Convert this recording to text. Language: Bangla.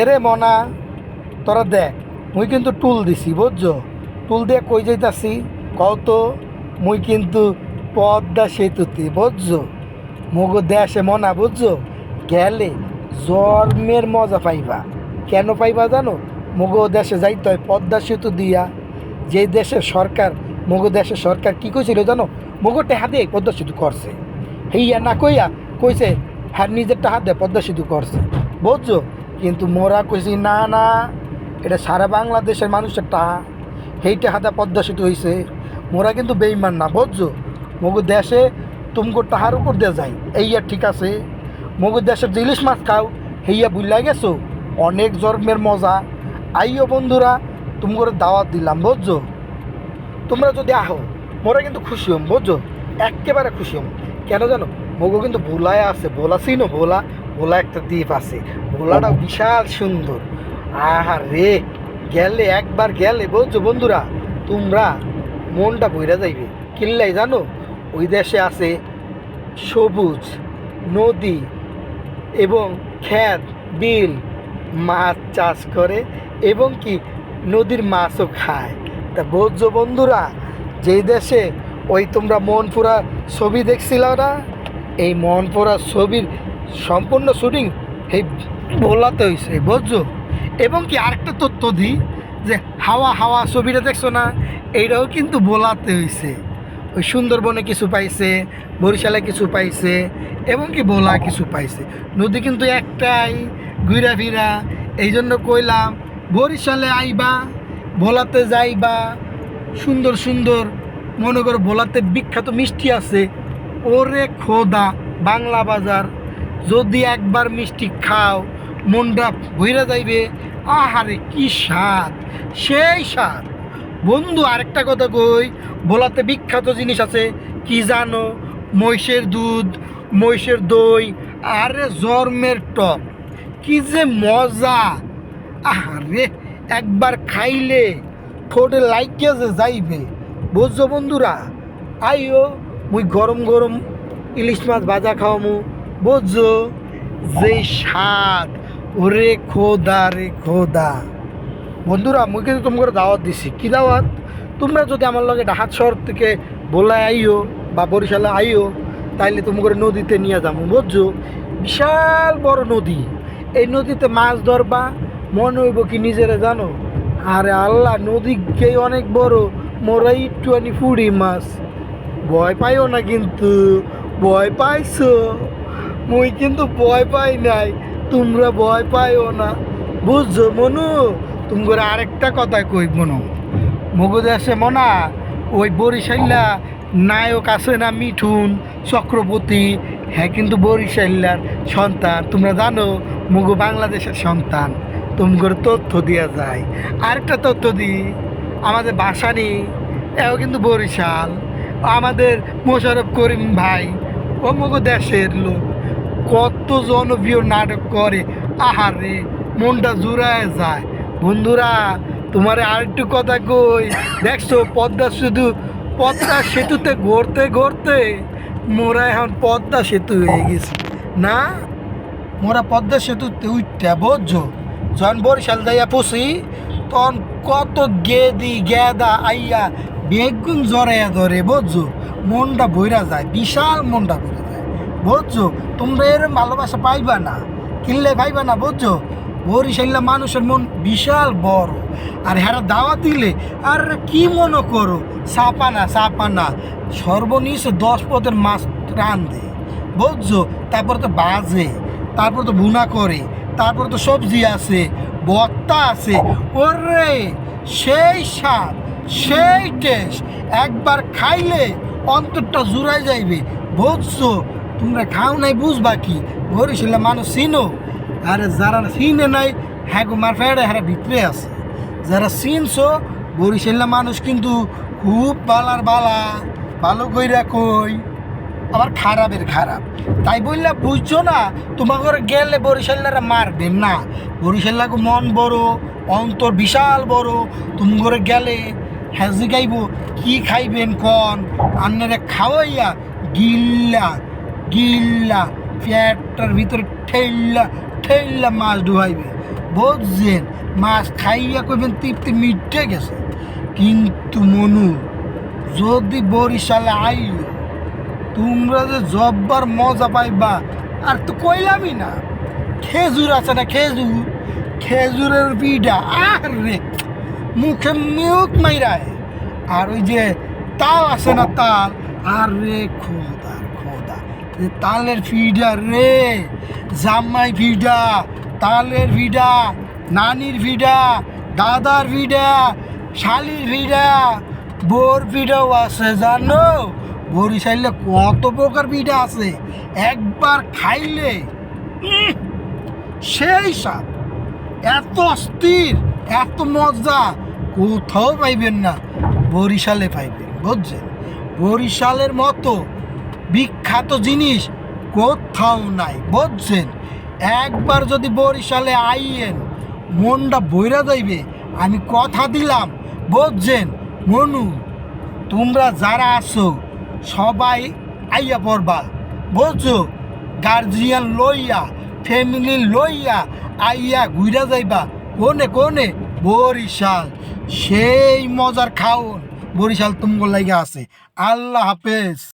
এরে মনা, তোরা দেখ, মুই কিন্তু টুল দিছি, বুঝছ? টুল দিয়ে কই যাইতাছি? কত মুই কিন্তু পদ্মা সেতুতে, বুঝছ? মগো দেশে মনা, বুঝছ? গেলে জন্মের মজা পাইবা। কেন পাইবা জানো? মগো দেশে যাইতে হয় পদ্মা সেতু দিয়া। যে দেশের সরকার, মগো দেশের সরকার কি কইছিল জানো? মগো টেহা দিয়ে পদ্মা সেতু করছে। হেইয়া না কইয়া কইছে হ্যাঁ নিজের টাহা দিয়ে পদ্মা সেতু করছে। বুঝছ? কিন্তু মোরা কইছি, না না, এটা সারা বাংলাদেশের মানুষের টাহা হেইটা হাতে পদ্মা সেতু হইছে। মোরা কিন্তু বেইমান না, বুঝছ? মগু দেশে তুমগো টাহার উপর দিয়ে যাই, এইয়া ঠিক আছে। মগু দেশের যে ইলিশ মাছ খাও, হেইয়া বুঝলাই গেছো? অনেক জন্মের মজা। আইও বন্ধুরা তুমগোর দাওয়াত দিলাম, বুঝছ? তোমরা যদি আহো, মোরা কিন্তু খুশি হম, বুঝছ? একেবারে খুশি হম। কেন জানো? মগু কিন্তু ভোলায় আছে, ভোলা চিনো, ভোলা ভোলা একটা দ্বীপ আছে। ভোলাটা বিশাল সুন্দর। আহা রে গেলে, একবার গেলে বুঝছ বন্ধুরা, তোমরা মনটা বইরা যাইবে। কিল্লাই জানো, ওই দেশে আছে সবুজ নদী এবং ক্ষেত বিল, মাছ চাষ করে এবং কি নদীর মাছও খায়। তা বুঝছ বন্ধুরা, যেই দেশে ওই তোমরা মন পুরা ছবি দেখছিল না? এই মন পুরা ছবির সম্পূর্ণ শুটিং এই ভোলাতে হয়েছে বুঝছ? এবং কি আরেকটা তথ্য দিই যে হাওয়া হাওয়া ছবিটা দেখছ না? এইটাও কিন্তু বোলাতে হয়েছে ওই সুন্দরবনে কিছু পাইছে, বরিশালে কিছু পাইছে, এবং কি বোলা কিছু পাইছে। নদী কিন্তু একটাই ঘুরা ফিরা। এই জন্য কইলাম, বরিশালে আইবা, ভোলাতে যাইবা। সুন্দর সুন্দর, মনে করো ভোলাতে বিখ্যাত মিষ্টি আছে। ওরে খোদা, বাংলা বাজার। যদি একবার মিষ্টি খাও, মনটা ভইরা যাইবে, আহারে কি স্বাদ, সেই স্বাদ। বন্ধু, আরেকটা কথা কই, বলাতে বিখ্যাত জিনিস আছে, কি জানো? মহিষের দুধ, মহিষের দই, আরে জর্মের টপ কি যে মজা। আরে একবার খাইলে ঠোঁটে লাইকে যে যাইবে। বুঝছ বন্ধুরা? আইও, মুই গরম গরম ইলিশ মাছ ভাজা খাওয়ামু। বুঝছ যে স্বাদ ওরে খোদা, রে খোদা। বন্ধুরা, মুই কিন্তু তোমাকে দাওয়াত দিছি। কি দাওয়াত? তোমরা যদি আমার লগে ডাহাত শহর থেকে বোলায় আইও বা বরিশালে আইও, তাইলে তোমাকে নদীতে নিয়ে যাব বুঝছ বিশাল বড় নদী। এই নদীতে মাছ ধরবা, মনে হইব কি নিজেরা জানো? আরে আল্লাহ নদীকে অনেক বড়। মোরা আনি ফুড়ি মাছ। ভয় পাইও না কিন্তু, ভয় পাইছো। মুই কিন্তু ভয় পাই নাই, তোমরা ভয় পাইও না। বুঝছ, মনু? তোমার আরেকটা কথা কই, মনু? মগু দেশে মনা, ওই বরিশাল্লা নায়ক আছে না মিঠুন, চক্রবর্তী? হ্যাঁ কিন্তু বরিশাল্লার সন্তান, তোমরা জানো, মগু বাংলাদেশের সন্তান। তোমার তথ্য দেওয়া যায়। আরেকটা তথ্য দিই আমাদের বাসানি এও কিন্তু বরিশাল। আমাদের মোশারফ করিম ভাই, ও মগু দেশের লোক। কত জনপ্রিয় নাটক করে? আহারে, মনটা জুড়ায় যায়। বন্ধুরা, তোমার আরেকটু কথা কই। দেখছ, পদ্মা শুধু, পদ্মা সেতুতে ঘুরতে ঘুরতে মোরা এখন পদ্মা সেতু হয়ে গেছে। না, মোরা পদ্মা সেতুতে উঠতে বুঝছ যখন বরিশাল যাইয়া পড়ছি তখন কত গেদি গেদা আইয়া বেগুন জড়াইয়া ধরে বুঝছ মনটা বইরা যায়, বিশাল মনটা বুঝছ? তোমরা এর ভালোবাসা পাইবা না। কিনলে পাইবা না, বুঝছ? বরিশাল্লা মানুষের মন বিশাল বড়। আর হ্যাঁ দাওয়া দিলে, আর কি মনে করো? চাপানা চাপানা। সর্বনিম্ন দশ পদের মাছ রান্ধে বুঝছ? তারপর তো বাজে, তারপর তো ভুনা করে, তারপর তো সবজি আছে, বত্তা আছে। ওরে, সেই স্বাদ, সেই টেস্ট একবার খাইলে অন্তরটা জুড়াই যাইবে, বুঝছ? তোমরা খাও নাই, বুঝবা কি? বরিশালে মানুষ চিনো। আরে যারা চিনে নাই হ্যাঁ মার ফেড়ে হ্যাঁ ভিতরে আছে। যারা চিনছো বরিশাল্লা মানুষ কিন্তু খুব বালার বালা। ভালো কইরা কই, আবার খারাপের খারাপ। তাই বললে, বুঝছ না তোমাকে গেলে বরিশাল্লারা মারবে না। বরিশাল্লাকে মন বড়, অন্তর বিশাল বড়। তুমি করে গেলে হ্যাজি গাইব কি খাইবেন কন? আন্নারে খাওয়াইয়া গিল্লা। গিল্লা পেটটার ভিতরে ঠেল্লা ঠেল্লা মাছ ডুবাইবে বুঝছেন? মাছ খাইয়া কইবেন তৃপ্তি মিটে গেছে। কিন্তু মনু, যদি বরিশালে আইও তোমরা যে জব্বার মজা পাইবা, আর তো কইলামই না। খেজুর আছে না খেজুর? খেজুরের পিঠা আর রে মুখে মুখ মাইরায়। আর ওই যে তাল আছে না তাল আর খোদা খোদা। তালের ফিডা রে জামাই ফিডা, তালের ফিডা, নানির ফিডা, দাদার ফিডা, শালির ফিডা, বোর পিঠাও আছে, জানো? বরিশাইলে কত প্রকার পিঠা আছে। একবার খাইলে সেই সাপ এত অস্থির, এত মজা। কোথাও পাইবেন না, বরিশালে পাইবেন, বুঝছেন? বরিশালের মতো বিখ্যাত জিনিস কোথাও নাই, বুঝছেন? একবার যদি বরিশালে আইয়েন, মনটা বইরা যাইবে, আমি কথা দিলাম, বুঝছেন? মনু, তোমরা যারা আছো, সবাই আইয়া পড়বা, বুঝছ? গার্জিয়ান লইয়া, ফ্যামিলি লইয়া আইয়া ঘুরা যাইবা, কোনে কোনে? বরিশাল, সেই মজার খাওন বরিশাল তুমগোল লাইগা আছে। আল্লাহ হাফেজ।